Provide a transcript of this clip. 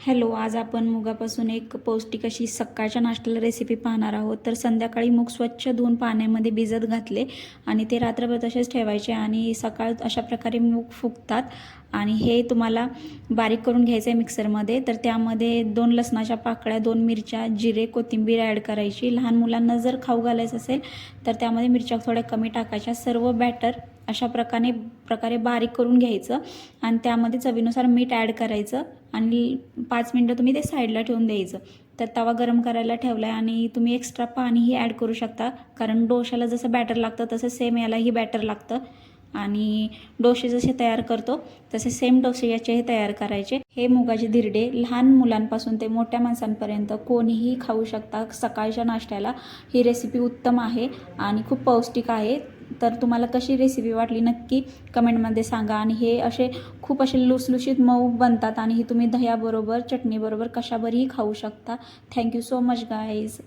Hello आज आपण मुगापासून एक पौष्टिक अशी सकाळच्या नाश्त्याला रेसिपी पाहणार आहोत. तर संध्याकाळी मूग स्वच्छ धुवून पाण्यामध्ये भिजत घातले आणि ते रात्रभर तसेच ठेवायचे आणि सकाळ अशा प्रकारे मूग फुगतात. आणि हे तुम्हाला बारीक करून घ्यायचं आहे मिक्सरमध्ये. तर त्यामध्ये दोन लसणाच्या पाकळ्या दोन मिरच्या जिरे कोथिंबीर ॲड करायची. लहान मुलांना जर खाऊ घालायचं असेल तर त्यामध्ये मिरच्या थोड्या कमी टाकायच्या. सर्व बॅटर अशा प्रकारे प्रकारे बारीक करून घ्यायचं आणि त्यामध्ये चवीनुसार मीठ ॲड करायचं आणि पाच मिनटं तुम्ही ते साईडला ठेवून द्यायचं. तर तवा गरम करायला ठेवला आहे आणि तुम्ही एक्स्ट्रा पाणीही ॲड करू शकता. कारण डोशाला जसं बॅटर लागतं तसं सेम यालाही बॅटर लागतं. आणि डोसे जसे तयार करतो तसे सेम डोसे याचेही तयार करायचे. हे मुगाचे धिरडे लहान मुलांपासून ते मोठ्या माणसांपर्यंत कोणीही खाऊ शकता. सकाळच्या नाश्त्याला ही रेसिपी उत्तम आहे आणि खूप पौष्टिक आहे. तर तुम्हाला कशी रेसिपी वाटली नक्की कमेंटमध्ये सांगा. आणि हे असे खूप असे लुसलुशीत मऊ बनतात आणि ही तुम्ही दह्याबरोबर चटणीबरोबर कशावरही खाऊ शकता. Thank you so much guys